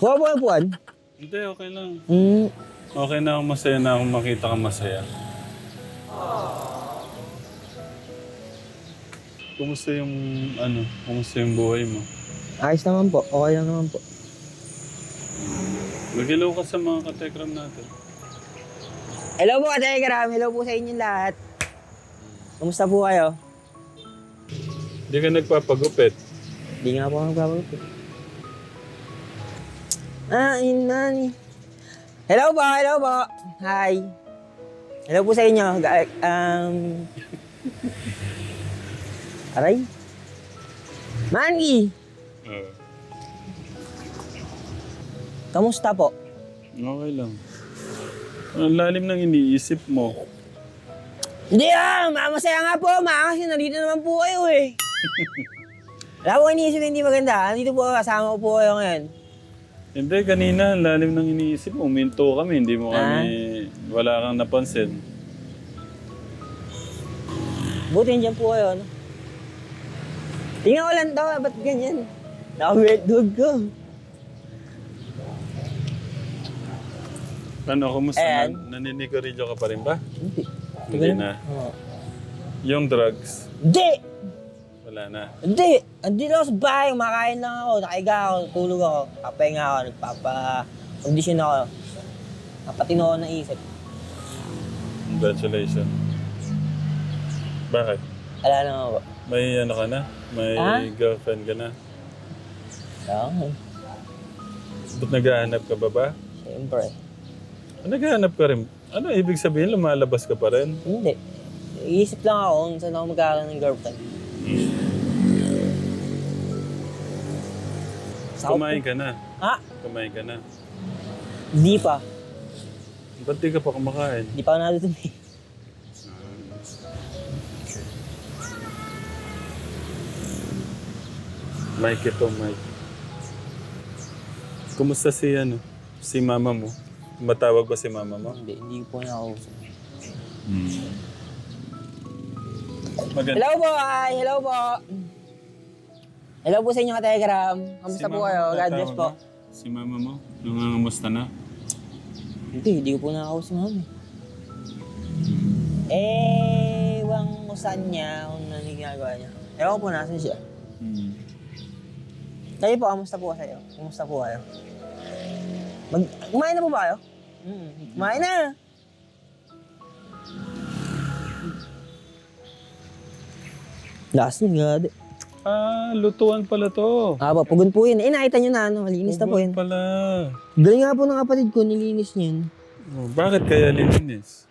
Buwan buwan. Hindi, okay lang. Hmm. Okay na ako masaya na akong makita ka masaya. Kumusta yung ano, kumusta yung buhay mo? Ayos naman po. Okay lang naman po. Magilaw ka sa mga katekram natin. Hello po, Kategram. Hello po sa inyo lahat. Kumusta po kayo? Hindi ka nagpapagupit. Hindi nga po ako nagpapagupit. Ah, yun na. Hello po, hello po. Hi. Hello po sa inyo. Um... Aray. Mangi, Uh, kamusta po? okay lang. Ang lalim ng iniisip mo. Hindi ah, ma- masaya nga po. Ma, kasi nandito naman po kayo eh. Wala po iniisip na hindi maganda. Nandito po, kasama ko po kayo ngayon. Hindi, kanina, ang lalim ng iniisip mo. Uminto kami, hindi mo kami, wala kang napansin. Buti nandiyan po kayo, ano? Tingnan ko lang daw, ba't ganyan? Naka-weird dog ko. Ano, kumusta? Ayan. Na, naninigarilyo ka pa rin ba? Hindi. Hindi na. Oo. Yung drugs, Hindi! Wala na. Hindi! Andito ako sa bahay, kumakain lang ako, nakaiga ako, tulog ako, kapahinga ako, nagpapa-condition ako. Napatino ako ng isip. Congratulations. Bakit? Wala lang ako. May ano ka na? May Ah? girlfriend ka na? Oo, Ba't naghahanap ka ba ba? siyempre. Ah, Naghahanap ka rin. Ano ibig sabihin? Lumalabas ka pa rin? Hindi. Iisip lang ako kung saan ako magkakaroon ng girlfriend. Sa Kumain ka na. Ha? Kumain ka na. Hindi pa. Ba't di ka pa kumakain? Hindi pa ako natin eh. Mike ito, Mike. Kumusta si ano? Si mama mo? Matawag ba si mama mo? Hindi, hindi po nakausap. Maganda. Hello po, hi. Hello po. Hello po sa inyo ka-telegram. Kamusta Si po mama kayo? God bless po. mo? Si mama mo? Nangangamusta na? Hindi, hindi ko po nakakausap si mami. Eh, wang saan niya, kung ano yung ginagawa niya. Ewan ko po, nasan siya. Hmm. Kayo po, kamusta po kayo? Kamusta po kayo? Mag kumain na po ba kayo? Mm, kumain na. Last nga. Ah, lutuan pala to. Ah, ba, pugon po yun. Eh, nakita nyo na, ano, malinis na po Ugot yun. pala. Galing nga po ng kapatid ko, nilinis niya yun. Oh, bakit kaya lininis?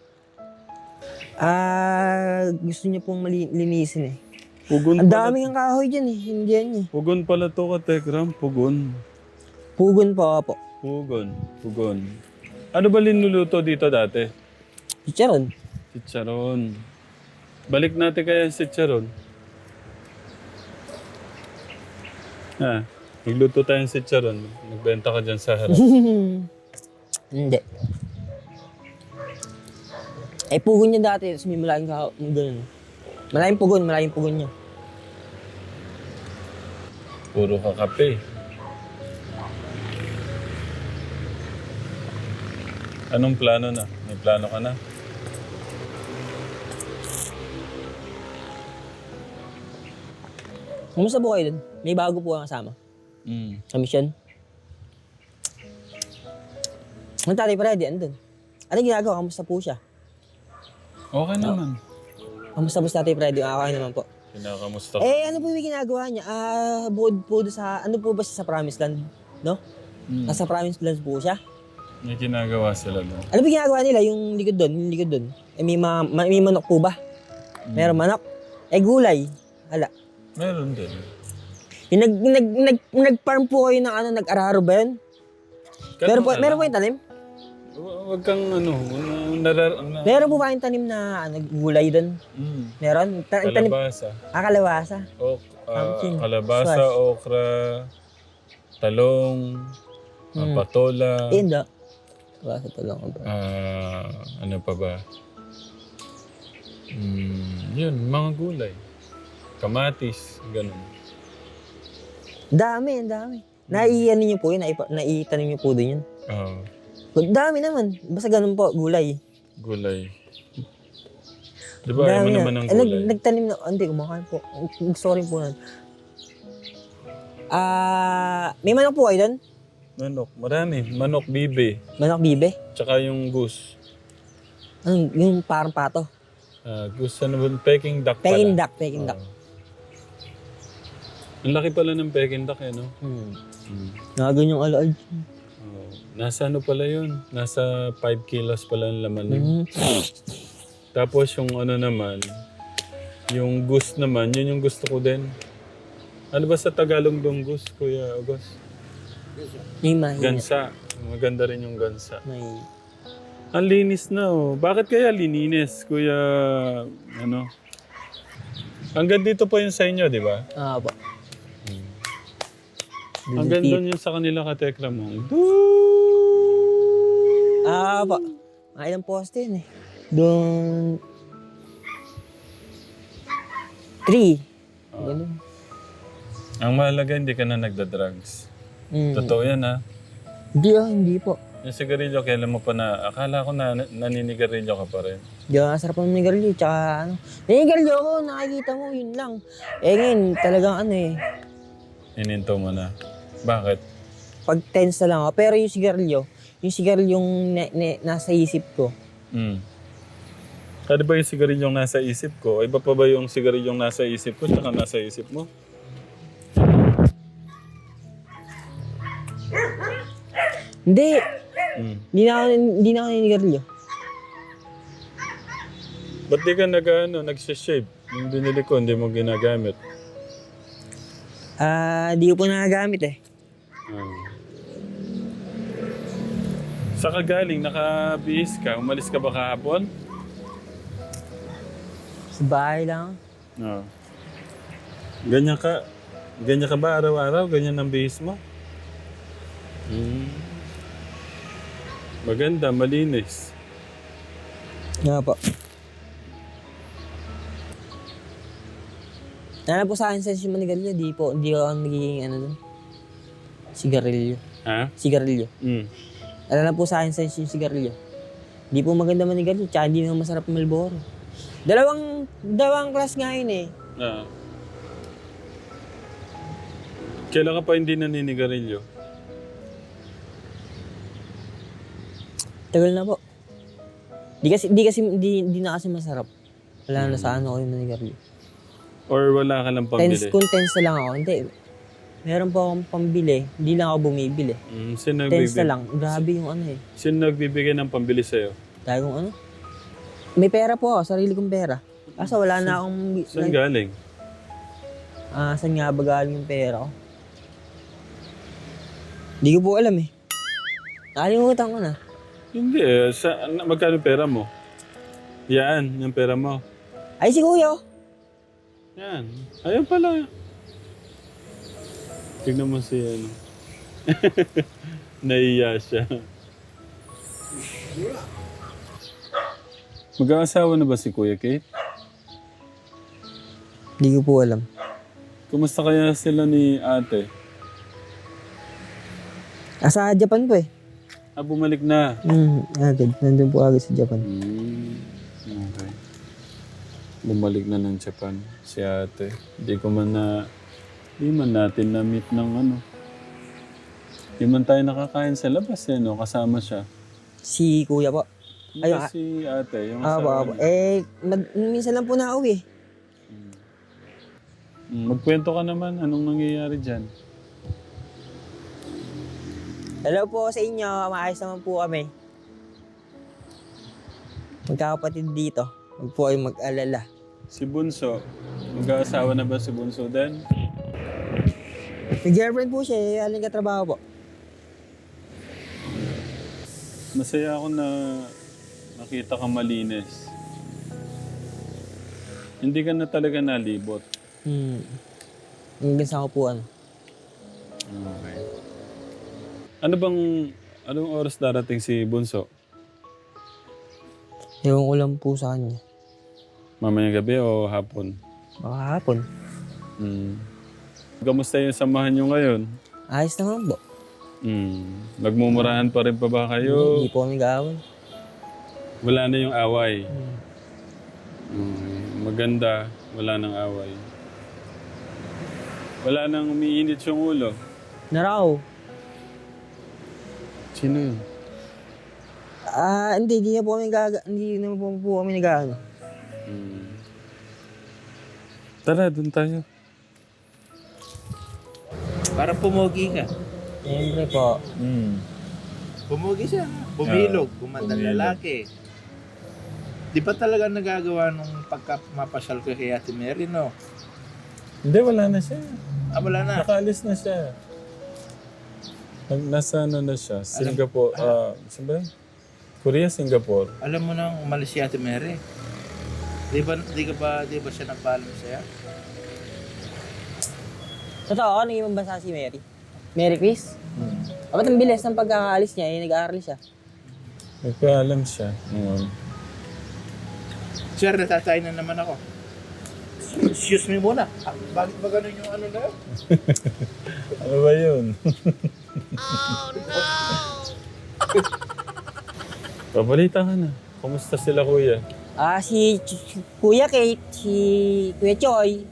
Ah, gusto niya pong mali- linisin eh. Pugon Ang pala. daming ang kahoy dyan eh, hindi yan eh. Pugon pala to ka, Tekram. Pugon. Pugon po po. Pugon. Pugon. Ano ba linuluto dito dati? Chicharon. Chicharon. Balik natin kaya yung chicharon. Ha? Nagluto tayong chicharon. Nagbenta ka dyan sa harap. hindi. Eh, pugon niya dati, tapos may malaking kahoy, ganun. Malaking pugon, malaking pugon niya. Puro ka kape. Anong plano na? May plano ka na? Kumusta po kayo dun? May bago po ang kasama. Mm. Sa mission? Ang tatay Freddy, andun. Ano ginagawa? Kamusta po siya? Okay naman. Kamusta po si tatay? Ah, Okay naman po. Kinakamusta ko. Eh, ano po yung ginagawa niya? Ah, bukod po doon sa, ano po ba siya sa Promised Land? No? Hmm. Nasa Promised Land po siya. May ginagawa sila doon. Ano ba ginagawa nila? Yung likod doon, yung likod doon. Eh, may, ma- ma- may manok po ba? Meron manok? Eh, gulay. Hala. Meron din. Yung nag, nag, nag, nag-farm po kayo ng ano, nag-araro ba yun? Meron po, Ganun ka meron po yung tanim? Hu- Huwag kang ano, na- narar... Na, Meron po ba yung tanim na ano, gulay doon? Mm. Meron? Ta- tanim, Kalabasa. ah, kalawasa. Ok, ah, Pumpkin. kalabasa, Squash. okra, talong, ah, Mm. patola, Eh, hindi. Lang. bro. ah, ano pa ba? Mm, yun, mga gulay. Kamatis, ganun. Dami, ang dami. Naiiano niyo po yun, naipa- naitanim niyo po din yun. Ah, Ang dami naman. Basta ganun po, gulay. gulay. Di ba, ayaw mo na. naman ng Eh, nag, gulay? nagtanim na, hindi, kumakain po. Sorry po nun. Ah, may manok po kayo doon? Manok, marami. Manok, bibe. Manok bibe? Tsaka yung goose. Ano, yung parang pato. Ah, goose, ano ba? Peking duck pala. Peking duck, peking duck. Ang laki pala ng Peking duck eh, no? Hmm. Mm. Nakaganyang alaad. Oh, nasa ano pala yun? Nasa 5 kilos pala ang laman nun. Hmm. Tapos yung ano naman, yung goose naman, yun yung gusto ko din. Ano ba sa Tagalog dong goose, Kuya August? Yung mahina. Gansa. Maganda rin yung gansa. May... Ang linis na oh. Bakit kaya lininis, Kuya, ano? Hanggang dito po yung sa inyo, di ba? Ah, po. Hanggang doon yung sa kanila katekra mo. Ah, po. Mga ilang poste yun eh. Doon... Three. Ganun. Ang mahalaga, hindi ka na nagda-drugs. Hmm. Totoo yan ha. Hindi ah, hindi po. Yung sigarilyo, kailan mo pa na, akala ko na naninigarilyo ka pa rin. Di ako nasarap ng nigarilyo, tsaka ano. Nigarilyo ako, nakikita mo, yun lang. Eh ngayon, talagang ano eh, Ininto mo na. Bakit? pag tense na lang ako. Pero yung sigarilyo, yung sigarilyong na, na- nasa isip ko, Hmm. Kaya ba yung sigarilyong nasa isip ko? Iba pa ba yung sigarilyong nasa isip ko tsaka nasa isip mo? hindi, Hmm. hindi na ako, hindi na ako ninigarilyo. Ba't di ka nag, ano, nagsishave? Yung binili ko, hindi mo ginagamit. Ah, di ko po nagagamit eh. Sa kagaling, nakabihis ka. Umalis ka ba kahapon? Sa bahay lang. Oo. Ganyan ka, ganyan ka ba araw-araw? Ganyan ang bihis mo? Hmm. Maganda, malinis. Nga po. Nana po sa akin sa yung manigarilyo, di po, di ako nagiging ano dun. Sigarilyo. Ha? Sigarilyo. Hmm. Ano na po sa akin sa yung sigarilyo. Di po maganda manigarilyo, tsaka di naman masarap Malboro. Dalawang, dalawang class nga yun eh. Ah. Kailan ka pa hindi naninigarilyo? Tagal na po. Di kasi, di kasi, di, di na kasi masarap. Wala na sa ano ko yung manigarilyo. Or wala ka lang pambili? Tense, kung tense na lang ako, hindi. Meron po akong pambili, hindi lang ako bumibili. Hmm, sino, Tense nagbibigay, na lang, grabe yung ano eh. sino nagbibigay ng pambili sa'yo? Dahil kung ano. May pera po ako, sarili kong pera. Kaso wala na akong... Saan galing? Ah, saan nga ba galing yung pera ko? Hindi ko po alam eh. Nakalimutan ko na. Hindi eh. Sa, na- magkano pera mo? Yan, yung pera mo. Ay, si Kuya! oh. Yan. Ayun pala. Tignan mo si ano. Naiya siya. Mag-aasawa na ba si Kuya Kate? Hindi ko po alam. Kumusta kaya sila ni ate? Ah, sa Japan po eh. Ah, bumalik na. Hmm, agad. Nandun po agad sa Japan. Hmm. Okay. Bumalik na ng Japan si ate. Hindi ko man na... Hindi man natin na-meet ng ano. Hindi man tayo nakakain sa labas eh, no? Kasama siya. Si kuya po. Ayun, Ayun, si ate, yung Ah, asawa po. niya. Eh, mag- minsan lang po nakauwi. Mm, Magkwento ka naman, anong nangyayari dyan? Hello po sa inyo. Maayos naman po kami. Magkakapatid dito. Huwag po kayong mag-alala. Si Bunso, mag-aasawa na ba si Bunso din? May girlfriend po siya. Eh, aling katrabaho po. Masaya ako na nakita ka malinis. Hindi ka na talaga nalibot. Hmm. Yung gansa ko po ano. Okay. Ano bang, anong oras darating si Bunso? Ewan ko lang po sa kanya. Mamayang gabi o hapon? Baka hapon. Hmm. Kamusta yung samahan nyo ngayon? Ayos naman po. Hmm. Nagmumurahan pa rin pa ba kayo? Hindi po kami gaawin. Wala na yung away. Hmm. Okay. Maganda, wala nang away. Wala nang umiinit yung ulo. Naraw. Sino yun? Ah, hindi. Hindi na po kami gaga... Hindi na po, po kami nag-ano. Hmm. Tara, dun tayo. Parang pumogi ka. Siyempre po. Hmm. Pumogi siya. Bumilog. Kumandang bumilog. lalaki. Di ba talaga nagagawa nung pagka mapasyal ko kay Ate Mary, no? Hindi, wala na siya. Ah, wala na. Nakaalis na siya. Nag- Nasa ano na siya? Singapore. Ah, saan ba? Korea, Singapore. Alam mo nang umalis si Ate Mary. Di ba, di ka ba, di ba siya nagpaalam sa'yo? Totoo, naging mabasa si Mary. Mary Chris? Hmm. Ba't ang bilis ng pagkakaalis niya, eh, nag-aaral siya. Nagpaalam siya. Mm. Sir, natatay na naman ako. Excuse me muna. Ah, bakit ba ganun yung ano na yun? Ano ba yun? Pabalita ka na. Kumusta sila kuya? Ah, si, Ch- Ch- Kuya Kate, si Kuya Choy,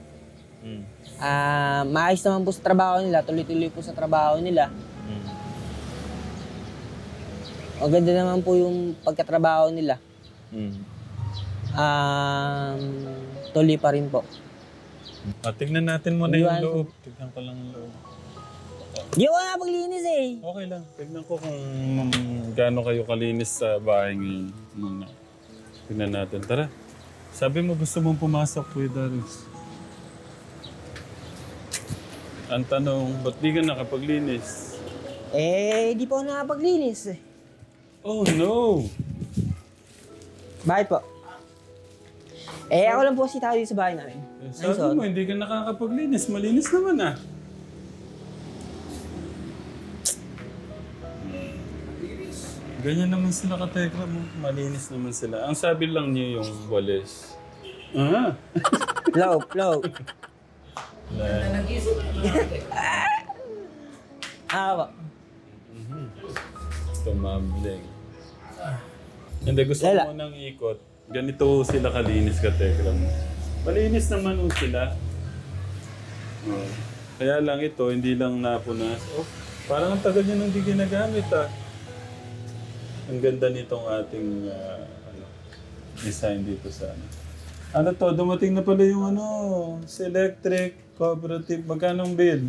Ah, maayos naman po sa trabaho nila, tuloy-tuloy po sa trabaho nila. Mm. Maganda naman po yung pagkatrabaho nila. Mm. Um, tuloy pa rin po. Ah, tignan natin muna yung Iwan. loob. Tignan ko lang yung loob. Di ko nga paglinis eh. Okay lang. Tignan ko kung mm, gaano kayo kalinis sa bahay ngayon. Muna. Tignan natin. Tara. Sabi mo gusto mong pumasok, Kuya Darius. Ang tanong, ba't di ka nakapaglinis? Eh, di po ako nakapaglinis eh. Oh no! Bakit po? Eh, ako lang po si tao dito sa bahay namin. Eh, Sabi mo, hindi ka nakakapaglinis. Malinis naman ah. Ganyan naman sila katekra mo. Malinis naman sila. Ang sabi lang niyo yung walis. Ah! Flow, flow. Ah, po. Tumambling. Hindi, gusto Lala. ko nang ikot. Ganito sila kalinis ka, Tekram. Malinis naman ho sila. Oh. Kaya lang ito, hindi lang napunas. Oh, parang ang tagal niya nang di ginagamit ah. Ang ganda nitong ating ah, ano, design dito sa ano. Ano to, dumating na pala yung ano, si electric, cooperative. Magkano ang bill?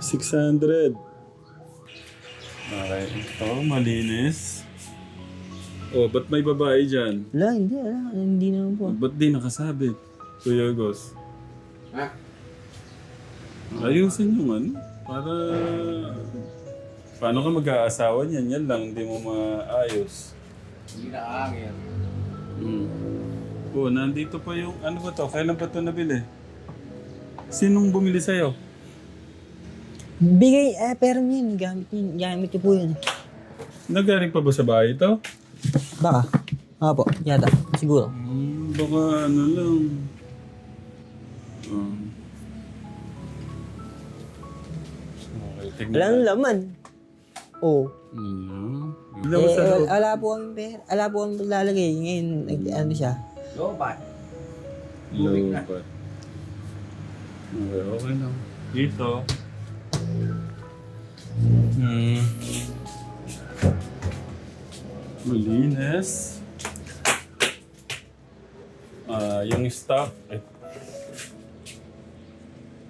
600. Okay. Ito, malinis. Oh, ba't may babae dyan? Wala, hindi, wala. Hindi naman po. Ba't di nakasabit? Kuya Gos. Ha? Ayusin yung ano. Para... Paano ka mag-aasawa niyan? Yan lang, hindi mo maayos. Hindi na angin. Hmm. Oh, nandito pa yung... Ano ba to? Kailan pa to nabili? Sinong bumili sa'yo? Bigay, eh, pero yun, gamit yun. Gamit ko po yun. Nagaling pa ba sa bahay ito? Baka. Ah po, yata. Siguro. Hmm, baka ano lang. Um. Okay, tignan Walang laman. Oo. Hmm. Eh, Ilan ba sa loob? wala, wala po kami pera. Wala po kami paglalagay. Ngayon, nag, ano siya. Lobat. Lobat. Okay, okay lang. Dito. Hmm. Malinis. Ah, yung stock. Eh.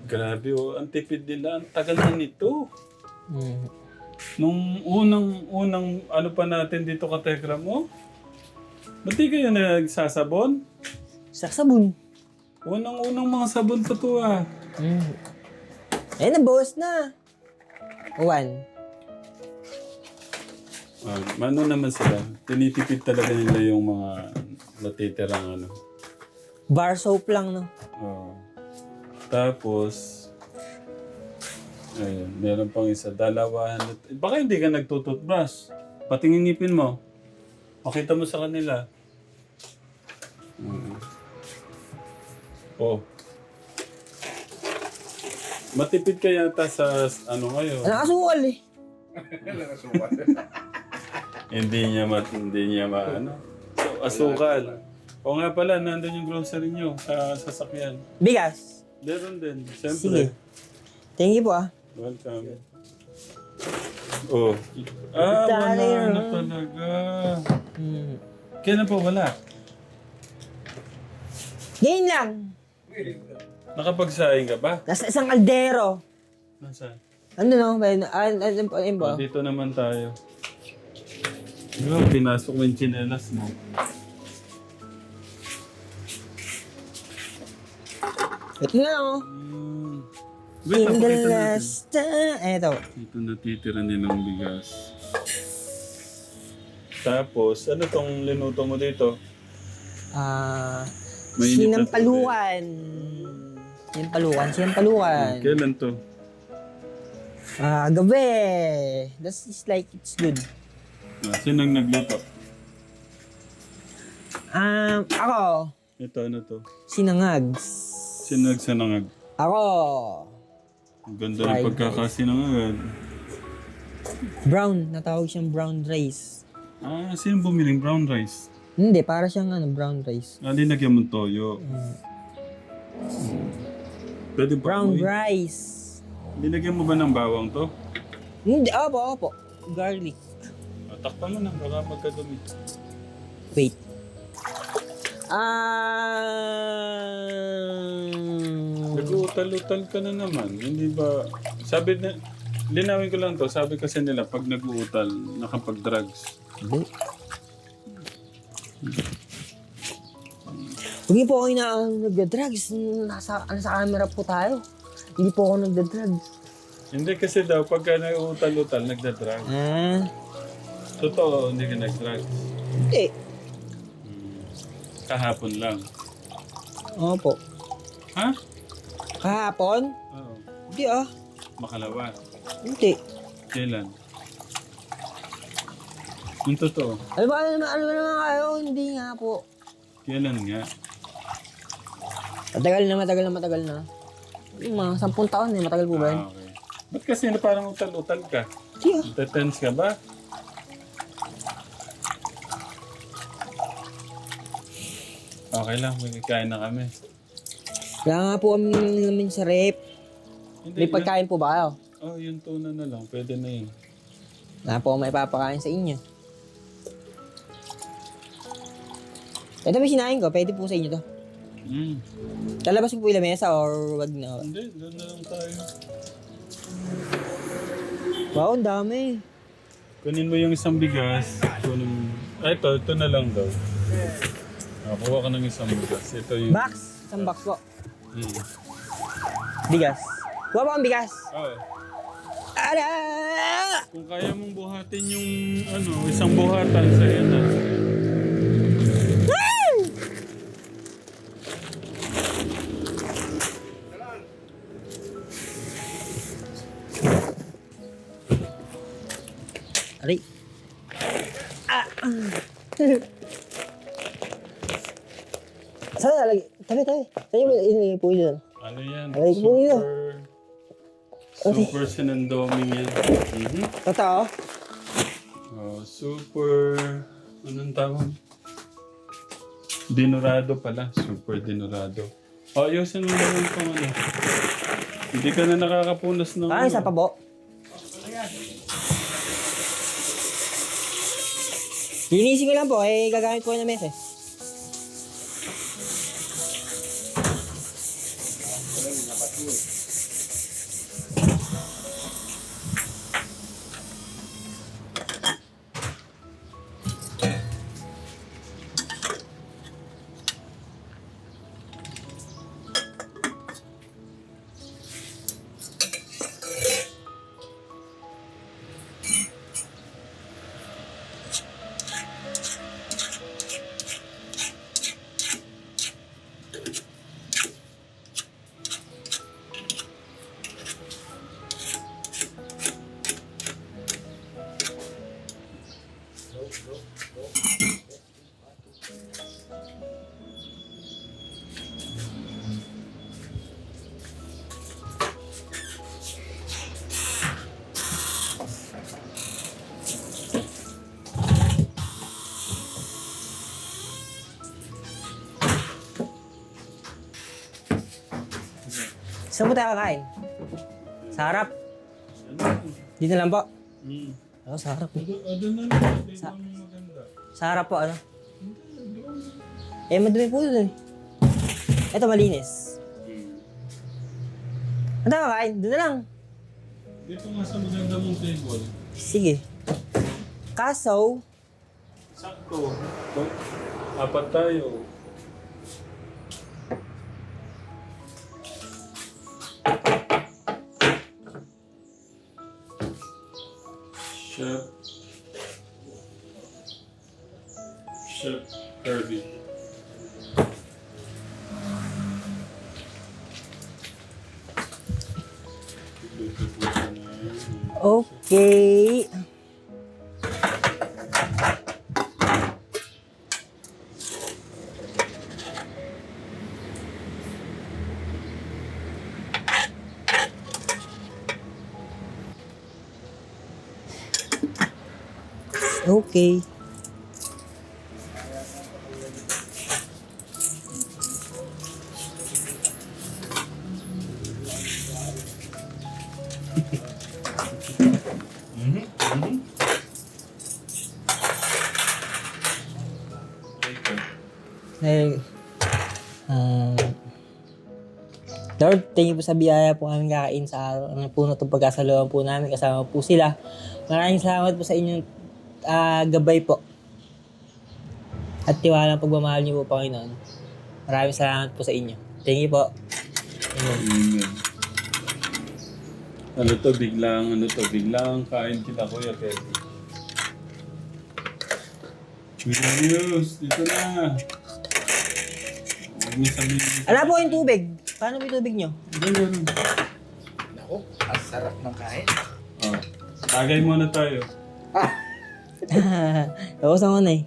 Grabe oh, ang tipid nila. Ang tagal na nito. Mm. Nung unang, unang ano pa natin dito ka Tekra mo? Ba't di kayo nagsasabon? Sa sabon. Unang-unang mga sabon pa to ah. Mm. Eh, nabawas na. One. Ah, ano naman sila? Tinitipid talaga nila yung mga natitirang ano. Bar soap lang, no? Oo. Tapos, ayun, meron pang isa, dalawa. Eh, Baka hindi ka nagtututbrush. Patingin ngipin mo. Pakita mo sa kanila. Mm. Oh. Matipid ka yata sa ano ngayon. Kasukal eh. Hindi niya ma, hindi niya ma, ano. So, asukal. O nga pala, nandun yung grocery niyo sa sasakyan. Bigas. Meron din, Sige. siyempre. Thank you po ah. Welcome. Oh. Ah, wala na talaga. Mm. Kailan pa wala? Ngayon lang. Nakapagsaing ka ba? Nasa isang kaldero. Nasaan? Ano no? Ano, ano, ano, ano ba? Dito naman tayo. Oh, pinasok mo yung chinelas mo. Ito na oh. Hmm. Wait, In the napakita natin. last time. Eh, ito. Ito natitira nilang bigas. Tapos, ano tong linuto mo dito? Ah, Mainit na sinampalukan. Sinampalukan, sinampalukan. Kailan to? Ah, gabi. That's is like it's good. Ah, sinang nagluto? Um, ako, Ito, ano to? sinangags. Sinagsanangag. Ako, Ang ganda Fried ng pagkakasinangag. brown. Natawag siyang brown rice. Ah, sino bumiling brown rice? Hindi, para siyang ano, brown rice. Ah, linagyan mo toyo. Pwede ba? Brown Uy, rice. Linagyan mo ba ng bawang to? Hindi, opo, opo. Garlic. Ah, takpan mo na, baka magkadumi. Wait. Ah... Nag-uutal-utal ka na naman. Hindi ba... Sabi na... Linawin ko lang to. Sabi kasi nila, pag nag-uutal, nakapag-drugs. Hindi. Hindi po ako ina nagda-drugs. Nasa, nasa camera po tayo. Hindi po ako nagda-drugs. Hindi kasi daw, pagka nag-uutal-utal, nagda-drugs. Ah, Totoo, hindi ka nag-drugs. hindi. Hmm. Kahapon lang. Opo. Ha? Kahapon? Oo. Hindi ah. Makalawa. Hindi. Kailan? Yung totoo. Ano ba naman, ano ba naman kayo? Hindi nga po. Kailan nga? Matagal na, matagal na, matagal na. Yung mga sampung taon eh, matagal po ba yun? Ah, okay. Ba't kasi na parang utal-utal ka? Hindi ah. Detense ka ba? Okay lang, magkikain na kami. Kaya nga po kami namin sa rep. Hindi, May yun- pagkain po ba kayo? Oh, yung tuna na lang. Pwede na yun. Na po may papakain sa inyo. Ito may sinain ko, pwede po sa inyo to. Mm. Lalabas po yung lamesa or wag na. Hindi, doon na lang tayo. Wow, ang dami. Kunin mo yung isang bigas. Kunin Ay, ito, ito na lang daw. Ah, kuha ka ng isang bigas. Ito yung... Box! Isang box po. Mm. Bigas. Kuha po ang bigas. Oh, Ara! kung kaya mong buhatin yung ano, isang buhatan sa na. Super... Super sinandoming yan. Mhm. Totoo? Oh, super... Anong tawag? Dinorado pala. Super dinorado. Oh, ayusin mo naman itong ano. Hindi ka na nakakapunas ng... Ah, isa pa po. Linisin ko lang po, eh, gagamit po ng mesa Saan po tayo kakain? Sa harap. Dito lang po. Hmm. Oo, sa harap eh. Na lang, maganda. Sa harap po, ano? Eh, madumi po doon eh. Ito, malinis. Hmm. Ano tayo kakain? Doon na lang. Dito nga sa maganda mong table. Sige. Kaso, Sakto. Apat tayo. Mhm. Mhm. Ito. Dahil, um, Lord, thank you po sa biyaya po kami kakain sa araw na po itong pagkasaluhan po namin. Kasama po sila. Maraming salamat po sa inyong ah, gabay po. At tiwalang pagmamahal niyo po, Panginoon. Maraming salamat po sa inyo. Thank you po. Amen. Amen. Ano to, biglang, ano to, biglang kain kita, Kuya Kevin. Julius, dito na. Huwag sabihin. Ala po yung tubig. Paano po yung tubig niyo? Ganyan. Naku, ang sarap ng kain. Oh. Tagay muna tayo. Tapos ako na eh.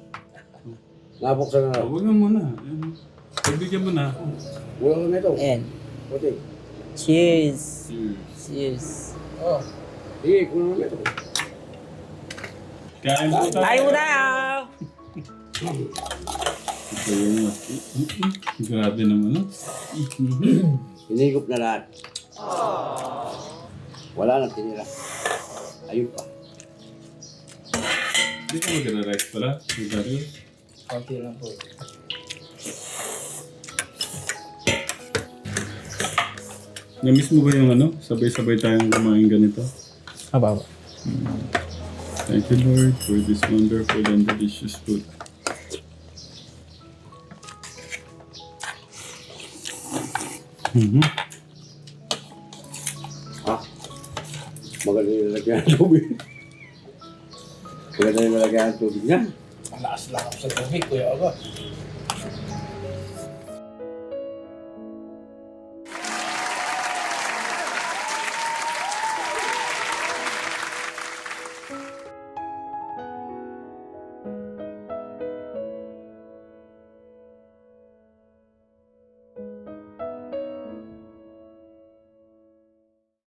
Nabuksan na Oh, huwag na muna. Ayan. Pagbigyan mo na ako. Wala na ito. Ayan. Puti. Cheers. Cheers. Cheers. Oh, Sige, kunin na ito. Kain po tayo. Tayo mo tayo! Ito yung mas. Grabe naman, no? Hinigop na lahat. Wala na tinira. Ayun pa. Hindi ka mag-rice pala, konti lang po. Namiss mo ba yung ano? Sabay-sabay tayong kumain ganito? Aba, aba. Thank you, Lord, for this wonderful and delicious food. Mhm. Ha? Maganda yung lalagyan ng tubig. Maganda yung lalagyan ng tubig niya. Malakas lang ako sa tubig, Kuya Ogo.